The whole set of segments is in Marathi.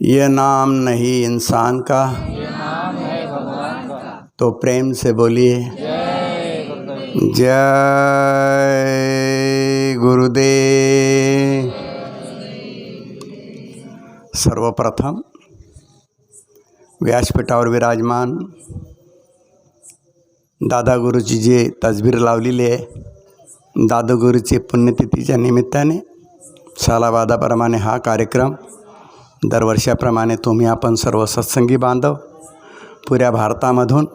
ये नाम नहीं इंसान का। तो प्रेम से बोलिए। जय गुरुदेव। सर्वप्रथम व्यासपीठावर विराजमान दादा गुरुची जी तसबीर लावलेली आहे दादा गुरुची पुण्यतिथीच्या निमित्ताने सालाबादाप्रमाणे हा कार्यक्रम दरवर्षाप्रमाणे तुम्ही आपण सर्व सत्संगी बांधव पुऱ्या भारतामधून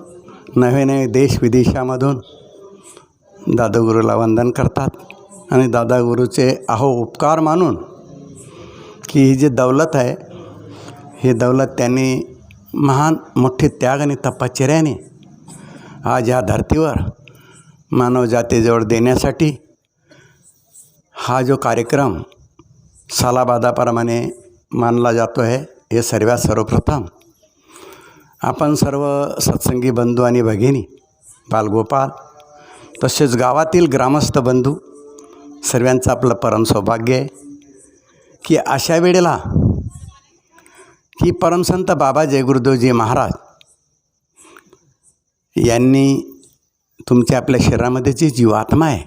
नवे नवे देश विदेशामधून दादागुरूला वंदन करतात. आणि दादागुरूचे अहो उपकार मानून की ही जी दौलत आहे ही दौलत त्यांनी महान मोठे त्याग आणि तपश्चर्याने आज ह्या धर्तीवर मानवजातीजवळ देण्यासाठी हा जो कार्यक्रम सालाबादाप्रमाणे मानला जातो आहे. हे सर्वात सर्वप्रथम. आपण सर्व सत्संगी बंधू आणि भगिनी बालगोपाल तसेच गावातील ग्रामस्थ बंधू सर्वांचं आपलं परम सौभाग्य आहे की अशा वेळेला की परमसंत बाबा जयगुरुदेवजी महाराज यांनी तुमच्या आपल्या शरीरामध्ये जी जीवात्मा आहे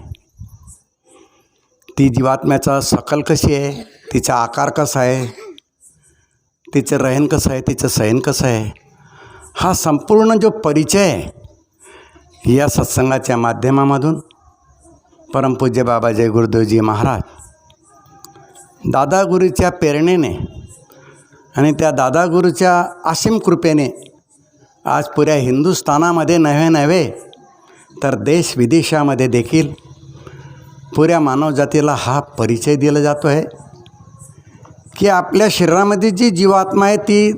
ती जीवात्म्याचा सकल कशी आहे तिचा आकार कसा आहे तिचं रहन कसं आहे तिचं सयन कसं आहे? हा संपूर्ण जो परिचय आहे या सत्संगाच्या माध्यमामधून परमपूज्य बाबा जय गुरुदेवजी महाराज दादागुरूच्या प्रेरणेने आणि त्या दादागुरूच्या असीम कृपेने आज पुऱ्या हिंदुस्थानामध्ये नव्हे नव्हे तर देश विदेशामध्ये देखील पुऱ्या मानवजातीला हा परिचय दिला जातो आहे की आपल्या शरीरामध्ये जी जीवात्मा आहे ती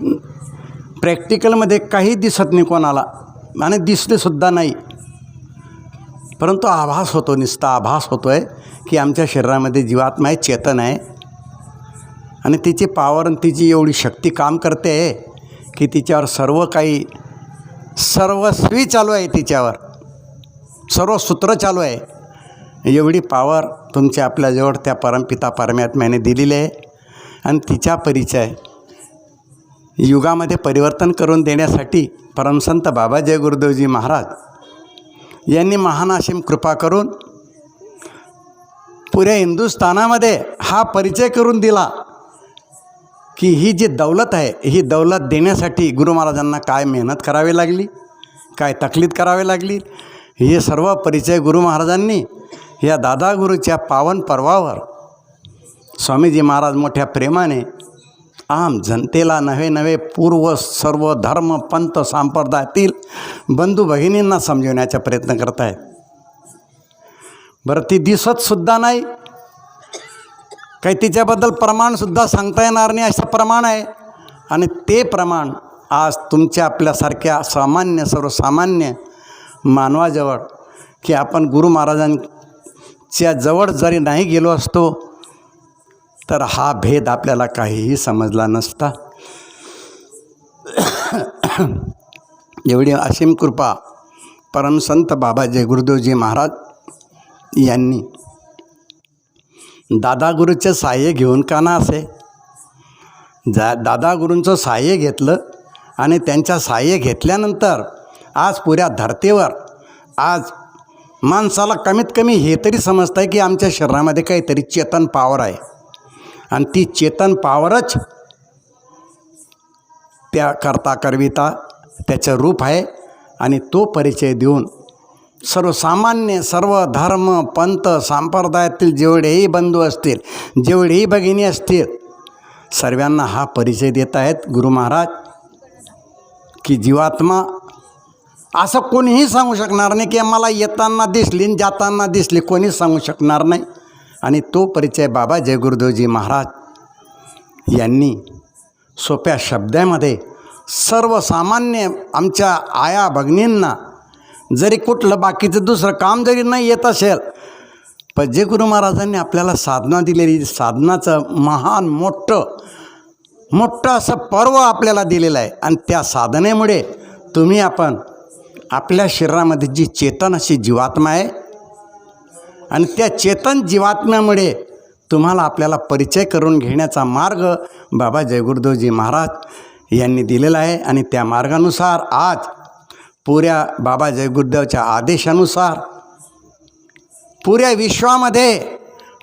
प्रॅक्टिकलमध्ये काही दिसत नाही कोणाला. आणि दिसतेसुद्धा नाही. परंतु आभास होतो निसता आभास होतो आहे की आमच्या शरीरामध्ये जीवात्मा आहे चेतन आहे. आणि तिची पावर आणि तिची एवढी शक्ती काम करते आहे की तिच्यावर सर्व काही सर्वस्वी चालू आहे तिच्यावर. सर्व सूत्र चालू आहे. एवढी पावर तुमच्या आपल्याजवळ त्या परमपिता परमात्म्याने दिलेली आहे. आणि तिचा परिचय. युगामध्ये परिवर्तन करून देण्यासाठी परमसंत बाबा जय गुरुदेवजी महाराज यांनी महान अशीम कृपा करून पुऱ्या हिंदुस्थानामध्ये हा परिचय करून दिला की ही जी दौलत आहे ही दौलत देण्यासाठी गुरु महाराजांना काय मेहनत करावी लागली काय तकलीफ करावी लागली हे सर्व परिचय गुरु महाराजांनी या दादा गुरुच्या पावन पर्वावर स्वामीजी महाराज मोठ्या प्रेमाने आम जनतेला नवे नवे पूर्व सर्व धर्म पंत संप्रदायातील बंधू भगिनींना समजवण्याचा प्रयत्न करत आहेत. बरं ती दिसतसुद्धा नाही. काही तिच्याबद्दल प्रमाणसुद्धा सांगता येणार नाही असं प्रमाण आहे. आणि ते प्रमाण आज तुमच्या आपल्यासारख्या सामान्य सर्वसामान्य मानवाजवळ की आपण गुरु महाराजांच्या जवळ जरी नाही गेलो असतो तर हा भेद आपल्याला काहीही समजला नसता. एवढी असीम कृपा परमसंत बाबाजी गुरुदेवजी महाराज यांनी. दादा गुरूचं साह्य घेऊन का ना असे? जा दादा गुरूंचं साह्य घेतलं आणि त्यांच्या साह्य घेतल्यानंतर आज पुऱ्या धरतीवर आज माणसाला कमीत कमी हे तरी समजतं आहे की आमच्या शरीरामध्ये काहीतरी चेतन पावर आहे. आणि ती चेतन पावरच त्या करता करविता त्याचं रूप आहे आणि तो परिचय देऊन सर्वसामान्य सर्व धर्म पंथ संप्रदायातील जेवढेही बंधू असतील जेवढेही भगिनी असतील सर्वांना हा परिचय देत आहेत गुरु महाराज. की जीवात्मा असं कोणीही सांगू शकणार नाही की मला येताना दिसली जाताना दिसली कोणीच सांगू शकणार नाही. आणि तो परिचय बाबा जय गुरुदेवजी महाराज यांनी सोप्या शब्दामध्ये सर्वसामान्य आमच्या आया भगिनींना जरी कुठलं बाकीचं दुसरं काम जरी नाही येत असेल पण जे गुरु महाराजांनी आपल्याला साधना दिलेली साधनाचं महान मोठं मोठं असं पर्व आपल्याला दिलेलं आहे. आणि त्या साधनेमुळे तुम्ही आपण आपल्या शरीरामध्ये जी चेतन अशी जीवात्मा आहे आणि त्या चेतन जीवात्म्यामुळे तुम्हाला आपल्याला परिचय करून घेण्याचा मार्ग बाबा जयगुरुदेवजी महाराज यांनी दिलेला आहे. आणि त्या मार्गानुसार आज पुऱ्या बाबा जयगुरुदेवच्या आदेशानुसार पुऱ्या विश्वामध्ये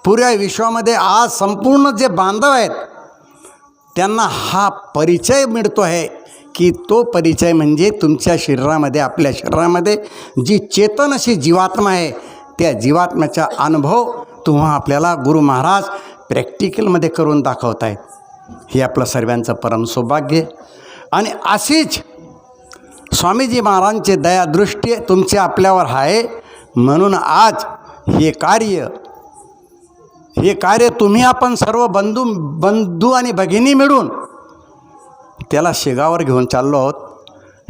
पुऱ्या विश्वामध्ये आज संपूर्ण जे बांधव आहेत त्यांना हा परिचय मिळतो आहे की तो परिचय म्हणजे तुमच्या शरीरामध्ये आपल्या शरीरामध्ये जी चेतन अशी जीवात्मा आहे त्या जीवात्म्याचा अनुभव तुम्हा आपल्याला गुरु महाराज प्रॅक्टिकलमध्ये करून दाखवत आहेत हे आपलं सर्वांचं परम सौभाग्य. आणि अशीच स्वामीजी महाराजांचे दयादृष्टी तुमच्या आपल्यावर आहे. म्हणून आज हे कार्य हे कार्य तुम्ही आपण सर्व बंधू बंधू आणि भगिनी मिळून त्याला शेगावर घेऊन चाललो आहोत.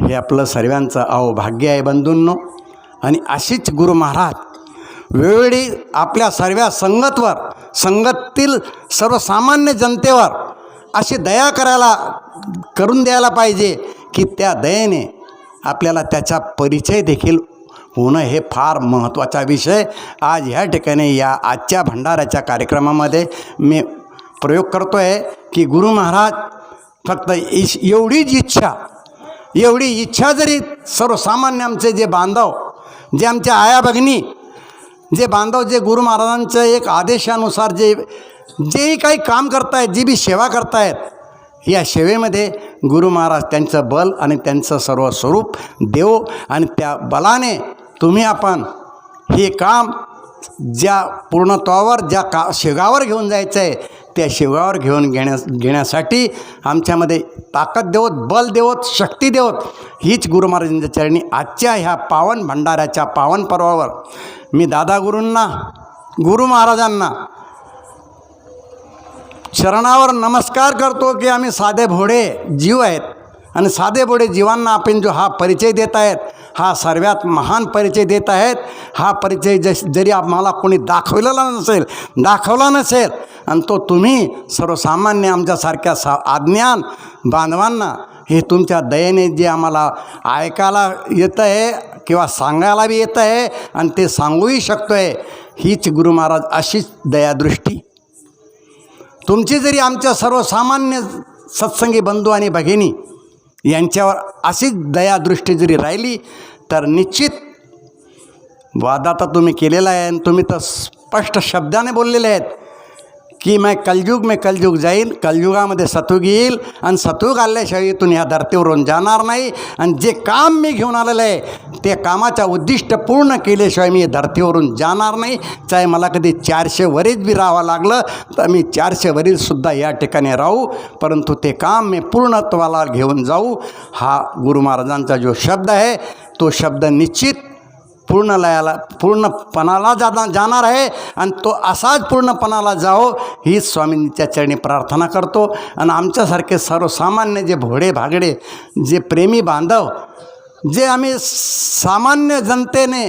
हे आपलं सर्वांचं अहोभाग्य आहे बंधूंनो. आणि अशीच गुरु महाराज वेळोवेळी आपल्या सर्व संगतवर संगतील सर्वसामान्य जनतेवर अशी दया करायला करून द्यायला पाहिजे की त्या दयेने आपल्याला त्याचा परिचय देखील होणं हे फार महत्त्वाचा विषय. आज ह्या ठिकाणी या आजच्या भंडाऱ्याच्या कार्यक्रमामध्ये मी प्रयोग करतो आहे की गुरु महाराज फक्त इश एवढीच इच्छा एवढी इच्छा जरी सर्वसामान्य आमचे जे बांधव जे आमच्या आया भगिनी जे बांधव जे गुरु महाराजांच्या एक आदेशानुसार जे जेही काही काम करतायत जी बी सेवा करतायत या सेवेमध्ये गुरु महाराज त्यांचं बल आणि त्यांचं सर्व स्वरूप देव आणि त्या बलाने तुम्ही आपण हे काम ज्या पूर्णत्वावर ज्या का शेगावर घेऊन जायचं आहे त्या शेगावर घेऊन घेण्यास घेण्यासाठी आमच्यामध्ये ताकद देवत बल देवत शक्ती देवत. हीच गुरु महाराजांच्या चरणी आजच्या ह्या पावन भंडाऱ्याच्या पावन पर्वावर मी दादा गुरूंना गुरु महाराजांना चरणावर नमस्कार करतो की आम्ही साधे भोडे जीव आहेत. आणि साधे भोडे जीवांना आपण जो हा परिचय देत आहेत हा सर्वात महान परिचय देत आहेत. हा परिचय जस जरी आम्हाला कोणी दाखवलेला नसेल दाखवला नसेल आणि तो तुम्ही सर्वसामान्य आमच्यासारख्या सा अज्ञान बांधवांना हे तुमच्या दयेने जे आम्हाला ऐकायला येतं आहे किंवा सांगायला बी येतं आहे आणि ते सांगूही शकतो आहे हीच गुरु महाराज अशीच दयादृष्टी. तुमची जरी आमच्या सर्वसामान्य सत्संगी बंधू आणि भगिनी यांच्यावर अशीच दयादृष्टी जरी राहिली तर निश्चित वाद आता तुम्ही केलेला आहे आणि तुम्ही तर स्पष्ट शब्दाने बोललेले आहेत. की मग कलयुग मी कलयुग जाईल कलयुगामध्ये सतुग येईल आणि सतुग आल्याशिवाय इथून ह्या धर्तीवरून जाणार नाही. आणि जे काम मी घेऊन आलेलं आहे ते कामाच्या उद्दिष्ट पूर्ण केल्याशिवाय मी धर्तीवरून जाणार नाही. चाहे मला कधी चारशे वरीच बी राहावं लागलं तर मी चारशे वरीलसुद्धा या ठिकाणी राहू. परंतु ते काम मी पूर्णत्वाला घेऊन जाऊ. हा गुरु महाराजांचा जो शब्द आहे तो शब्द निश्चित पूर्ण लयाला पूर्णपणाला जाना जाणार आहे आणि तो असाच पूर्णपणाला जाओ ही स्वामींच्या चरणी प्रार्थना करतो. आणि आमच्यासारखे सर्वसामान्य जे भोडे भागडे जे प्रेमी बांधव जे आम्ही सामान्य जनतेने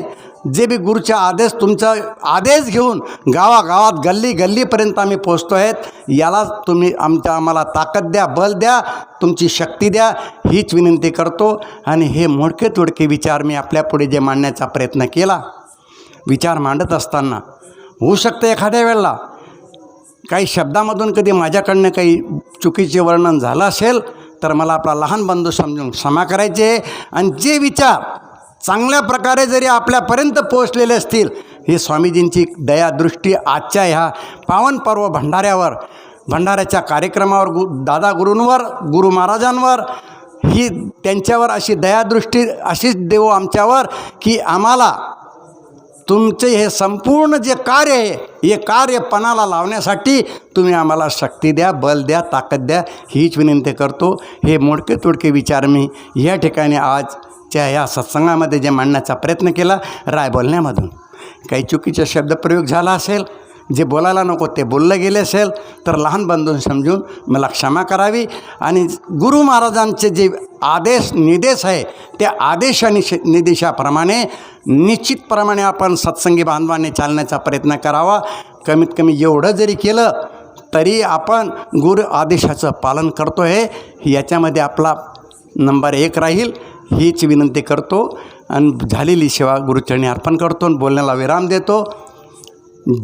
जे बी गुरुचा आदेश तुमचा आदेश घेऊन गावागावात गल्ली गल्लीपर्यंत आम्ही पोचतो आहेत याला तुम्ही आमच्या आम्हाला ताकद द्या बल द्या तुमची शक्ती द्या हीच विनंती करतो. आणि हे मोडके तोडके विचार मी आपल्यापुढे जे मांडण्याचा प्रयत्न केला विचार मांडत असताना होऊ शकतं एखाद्या वेळेला काही शब्दामधून कधी माझ्याकडनं काही चुकीचे वर्णन झालं असेल तर मला आपला लहान बंधू समजून क्षमा करायचे आणि जे विचार चांगल्या प्रकारे जरी आपल्यापर्यंत पोहोचलेले असतील ही स्वामीजींची दयादृष्टी आजच्या ह्या पावन पर्व भंडाऱ्यावर भंडाऱ्याच्या कार्यक्रमावर गु दादा गुरूंवर गुरु महाराजांवर ही त्यांच्यावर अशी दयादृष्टी अशीच देव आमच्यावर की आम्हाला तुमचे हे संपूर्ण जे कार्य आहे हे कार्य पणाला लावण्यासाठी तुम्ही आम्हाला शक्ती द्या बल द्या ताकद द्या हीच विनंती करतो. हे मोडके तोडके विचार मी या ठिकाणी आज च्या ह्या सत्संगामध्ये जे मांडण्याचा प्रयत्न केला राय बोलण्यामधून. काही चुकीचा शब्दप्रयोग झाला असेल जे बोलायला नको ते बोललं गेले असेल तर लहान बंधून समजून मला क्षमा करावी आणि गुरु महाराजांचे जे आदेश निदेश आहे त्या आदेश आणि श- निश्चितप्रमाणे आपण सत्संगी बांधवाने चालण्याचा प्रयत्न करावा. कमीत कमी एवढं जरी केलं तरी आपण गुरु आदेशाचं पालन करतो आहे याच्यामध्ये आपला नंबर एक राहील. हीच विनंती करतो आणि झालेली सेवा गुरुचरणी अर्पण करतो आणि बोलण्याला विराम देतो.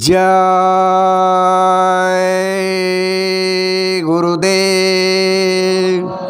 जय गुरुदेव.